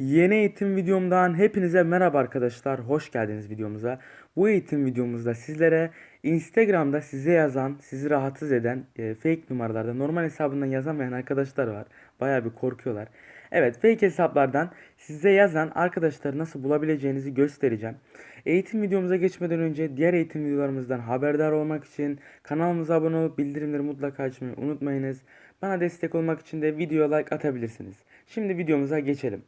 Yeni eğitim videomdan hepinize merhaba arkadaşlar. Hoş geldiniz videomuza. Bu eğitim videomuzda sizlere Instagram'da size yazan, sizi rahatsız eden e, fake numaralarda normal hesabından yazamayan arkadaşlar var. Baya bir korkuyorlar. Evet fake hesaplardan size yazan arkadaşları nasıl bulabileceğinizi göstereceğim. Eğitim videomuza geçmeden önce diğer eğitim videolarımızdan haberdar olmak için kanalımıza abone olup bildirimleri mutlaka açmayı unutmayınız. Bana destek olmak için de video like atabilirsiniz. Şimdi videomuza geçelim.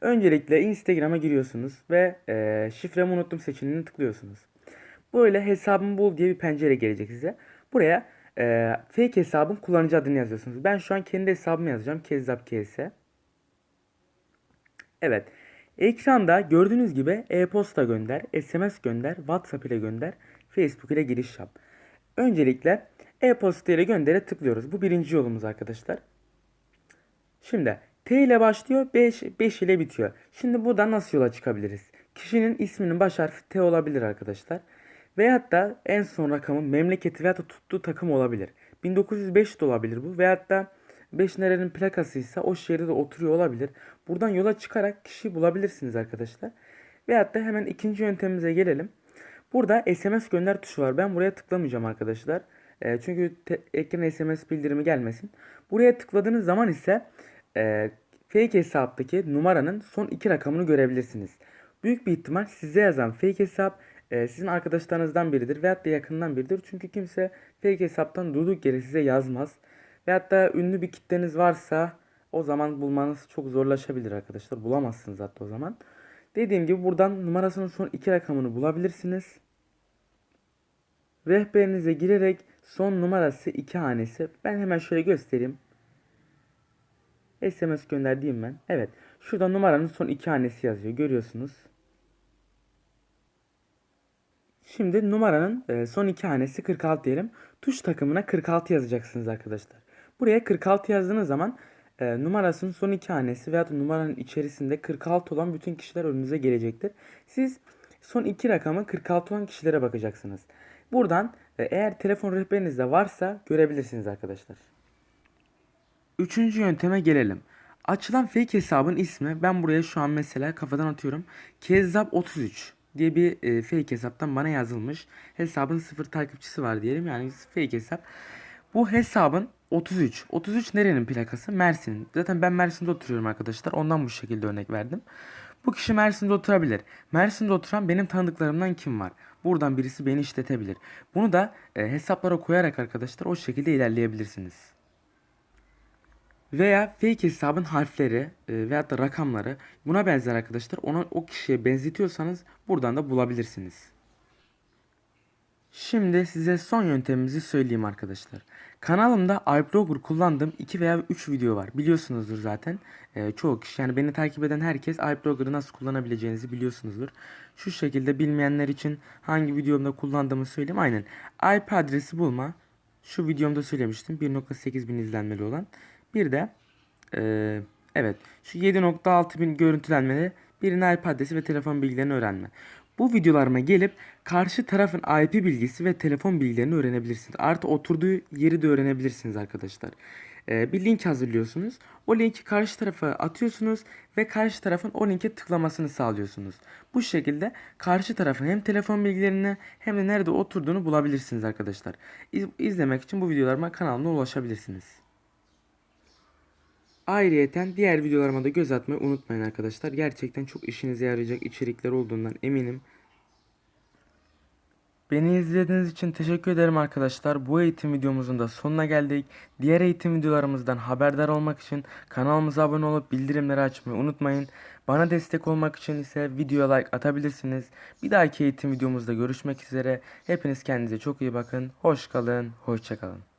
Öncelikle Instagram'a giriyorsunuz ve e, şifremi unuttum seçeneğini tıklıyorsunuz. Böyle hesabımı bul diye bir pencere gelecek size. Buraya e, fake hesabın kullanıcı adını yazıyorsunuz. Ben şu an kendi hesabımı yazacağım. Kezzap KS. Evet. Ekranda gördüğünüz gibi e-posta gönder, SMS gönder, WhatsApp ile gönder, Facebook ile giriş yap. Öncelikle e-posta ile göndere tıklıyoruz. Bu birinci yolumuz arkadaşlar. Şimdi T ile başlıyor, 5, 5 ile bitiyor. Şimdi buradan nasıl yola çıkabiliriz? Kişinin isminin baş harfi T olabilir arkadaşlar. Veyahut da en son rakamın memleketi veyahut da tuttuğu takım olabilir. 1905 de olabilir bu. Veyahut da 5 nerenin plakasıysa o şehirde de oturuyor olabilir. Buradan yola çıkarak kişiyi bulabilirsiniz arkadaşlar. Veyahut da hemen ikinci yöntemimize gelelim. Burada SMS gönder tuşu var. Ben buraya tıklamayacağım arkadaşlar. E, çünkü ekrana SMS bildirimi gelmesin. Buraya tıkladığınız zaman ise e, fake hesaptaki numaranın son iki rakamını görebilirsiniz. Büyük bir ihtimal size yazan fake hesap e, sizin arkadaşlarınızdan biridir veyahut da yakından biridir. Çünkü kimse fake hesaptan durduk yere size yazmaz. Veyahut da ünlü bir kitleniz varsa o zaman bulmanız çok zorlaşabilir arkadaşlar. Bulamazsınız hatta o zaman. Dediğim gibi buradan numarasının son iki rakamını bulabilirsiniz. Rehberinize girerek son numarası iki hanesi. Ben hemen şöyle göstereyim. SMS gönderdiğim ben. Evet. Şurada numaranın son iki hanesi yazıyor. Görüyorsunuz. Şimdi numaranın e, son iki hanesi 46 diyelim. Tuş takımına 46 yazacaksınız arkadaşlar. Buraya 46 yazdığınız zaman e, numarasının son iki hanesi veya numaranın içerisinde 46 olan bütün kişiler önünüze gelecektir. Siz son iki rakamı 46 olan kişilere bakacaksınız. Buradan e, eğer telefon rehberinizde varsa görebilirsiniz arkadaşlar. Üçüncü yönteme gelelim. Açılan fake hesabın ismi ben buraya şu an mesela kafadan atıyorum. Kezzap33 diye bir e, fake hesaptan bana yazılmış. Hesabın sıfır takipçisi var diyelim yani fake hesap. Bu hesabın 33. 33 nerenin plakası? Mersin'in. Zaten ben Mersin'de oturuyorum arkadaşlar. Ondan bu şekilde örnek verdim. Bu kişi Mersin'de oturabilir. Mersin'de oturan benim tanıdıklarımdan kim var? Buradan birisi beni işletebilir. Bunu da e, hesaplara koyarak arkadaşlar o şekilde ilerleyebilirsiniz. Veya fake hesabın harfleri e, veyahut da rakamları buna benzer arkadaşlar. Ona o kişiye benzetiyorsanız buradan da bulabilirsiniz. Şimdi size son yöntemimizi söyleyeyim arkadaşlar. Kanalımda iBlogger kullandığım 2 veya 3 video var. Biliyorsunuzdur zaten. Ee, çoğu kişi yani beni takip eden herkes iBlogger'ı nasıl kullanabileceğinizi biliyorsunuzdur. Şu şekilde bilmeyenler için hangi videomda kullandığımı söyleyeyim. Aynen. IP adresi bulma. Şu videomda söylemiştim. 1.8 bin izlenmeli olan. Bir de ee, evet şu 7.6 bin görüntülenmeli birinin IP adresi ve telefon bilgilerini öğrenme. Bu videolarıma gelip karşı tarafın IP bilgisi ve telefon bilgilerini öğrenebilirsiniz. Artı oturduğu yeri de öğrenebilirsiniz arkadaşlar. Ee, bir link hazırlıyorsunuz. O linki karşı tarafa atıyorsunuz ve karşı tarafın o linke tıklamasını sağlıyorsunuz. Bu şekilde karşı tarafın hem telefon bilgilerini hem de nerede oturduğunu bulabilirsiniz arkadaşlar. İz, izlemek için bu videolarıma kanalıma ulaşabilirsiniz. Ayrıyeten diğer videolarıma da göz atmayı unutmayın arkadaşlar. Gerçekten çok işinize yarayacak içerikler olduğundan eminim. Beni izlediğiniz için teşekkür ederim arkadaşlar. Bu eğitim videomuzun da sonuna geldik. Diğer eğitim videolarımızdan haberdar olmak için kanalımıza abone olup bildirimleri açmayı unutmayın. Bana destek olmak için ise videoya like atabilirsiniz. Bir dahaki eğitim videomuzda görüşmek üzere. Hepiniz kendinize çok iyi bakın. Hoş kalın, hoşça kalın.